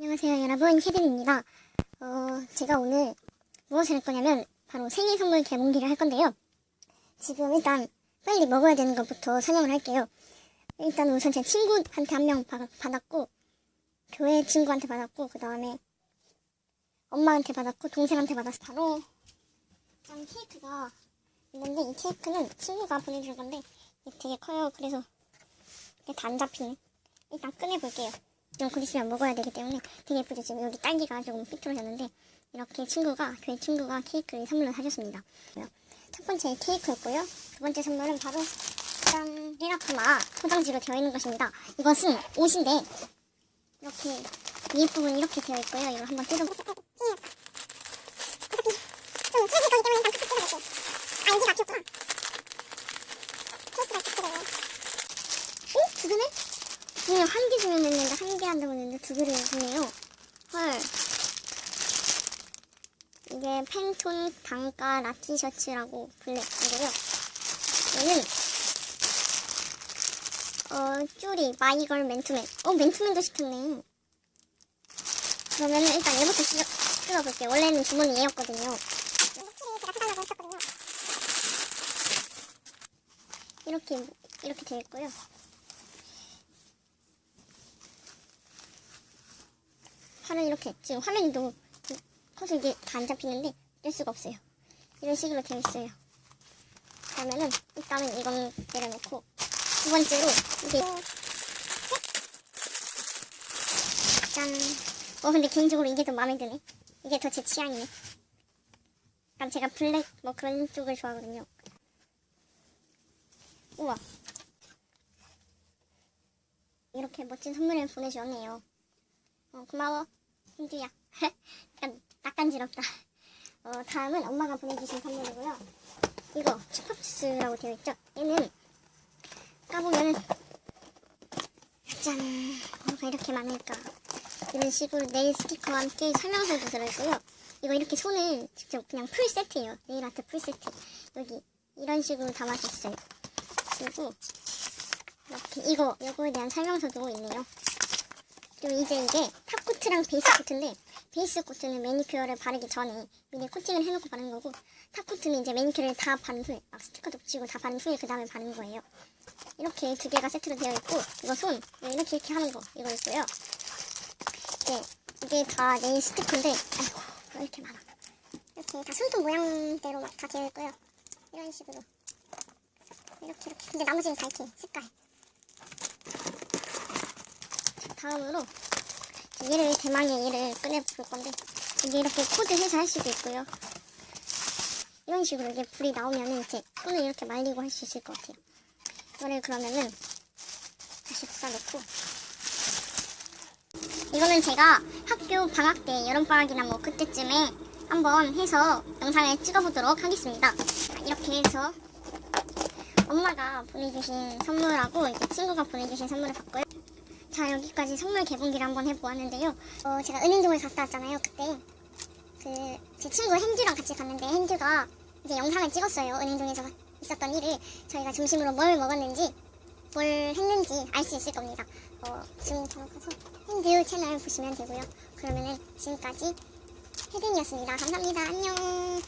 안녕하세요 여러분. 혜빈입니다. 어, 제가 오늘 무엇을 할 거냐면 바로 생일 선물 개봉기를 할 건데요. 지금 일단 빨리 먹어야 되는 것부터 설명을 할게요. 일단 우선 제 친구한테 한 명 받았고 교회 친구한테 받았고 그 다음에 엄마한테 받았고 동생한테 받았어. 바로 짠 케이크가 있는데 이 케이크는 친구가 보내준 건데 되게 커요. 그래서 다 안 잡히네. 일단 꺼내볼게요 좀곧 있으면 먹어야 되기 때문에 되게 예쁘죠. 지금 여기 딸기가 조금 삐뚤어졌는데 이렇게 친구가 교회 친구가 케이크를 선물로 사줬습니다. 첫 번째 케이크였고요. 두 번째 선물은 바로 짠 리라크마 포장지로 되어 있는 것입니다. 이것은 옷인데 이렇게 위에 부분 이렇게 되어 있고요. 이걸 한번 개네? 분명 한개 주면 됐는데 두 개를 주네요. 헐. 이게 팬톤 단가 라티 셔츠라고 블랙이고요. 얘는 어 쭈리 마이걸 맨투맨. 어 맨투맨도 시켰네. 그러면은 일단 얘부터 뜯어, 뜯어볼게요. 원래는 주머니 얘였거든요. 이렇게 이렇게 되어 있고요. 팔은 이렇게 지금 화면이 너무 커서 이게 다 안 잡히는데 뗄 수가 없어요. 이런 식으로 되어 있어요. 그러면은 일단은 이거는 내려놓고 두 번째로 이게 짠. 어 근데 개인적으로 이게 더 마음에 드네. 이게 더 제 취향이네. 약간 제가 블랙 뭐 그런 쪽을 좋아하거든요. 우와. 이렇게 멋진 선물을 보내주었네요. 어, 고마워. Hindu야. 약간 낯간지럽다. 어, 다음은 엄마가 보내주신 선물이고요. 이거 슈퍼푸스라고 되어 있죠? 얘는 까보면은 짠 뭐가 이렇게 많을까 이런 식으로 네일 스티커와 함께 설명서도 들어있고요. 이거 이렇게 손을 직접 그냥 풀 세트예요. 네일 아트 풀 세트. 여기 이런 식으로 담아줬어요. 그리고 이렇게 이거 이거에 대한 설명서도 있네요. 그리고 이제 이게 탑코트랑 베이스 코트인데 베이스 코트는 매니큐어를 바르기 전에 미리 코팅을 해놓고 바르는 거고 탑코트는 이제 매니큐어를 다 바른 후에 막 스티커도 붙이고 다 바른 후에 그 다음에 바르는 거예요. 이렇게 두 개가 세트로 되어 있고 이거 손 이렇게 이렇게 하는 거 이거 있고요. 이게 이게 다 네일 스티커인데 아이고 왜 이렇게 많아. 이렇게 다 손톱 모양대로 막 다 되어 있고요. 이런 식으로 이렇게 이렇게 근데 나머지는 다 이렇게 색깔 다음으로 얘를 대망의 얘를 꺼내볼 건데 이게 이렇게 코드해서 할 수도 있고요. 이런 식으로 이게 불이 나오면은 이제 손을 이렇게 말리고 할 수 있을 것 같아요. 이거를 그러면은 다시 볶아놓고 이거는 제가 학교 방학 때 여름방학이나 뭐 그때쯤에 한번 해서 영상을 찍어보도록 하겠습니다. 자, 이렇게 해서 엄마가 보내주신 선물하고 이제 친구가 보내주신 선물을 받고요. 자 여기까지 선물 개봉기를 한번 해보았는데요. 어, 제가 은행동을 갔다 왔잖아요. 그때 그 제 친구 hen주랑 같이 갔는데 hen주가 이제 영상을 찍었어요. 은행동에서 있었던 일을 저희가 점심으로 뭘 먹었는지 뭘 했는지 알 수 있을 겁니다. 어, 지금 들어가서 hen주 채널 보시면 되고요. 그러면은 지금까지 혜린이었습니다. 감사합니다. 안녕.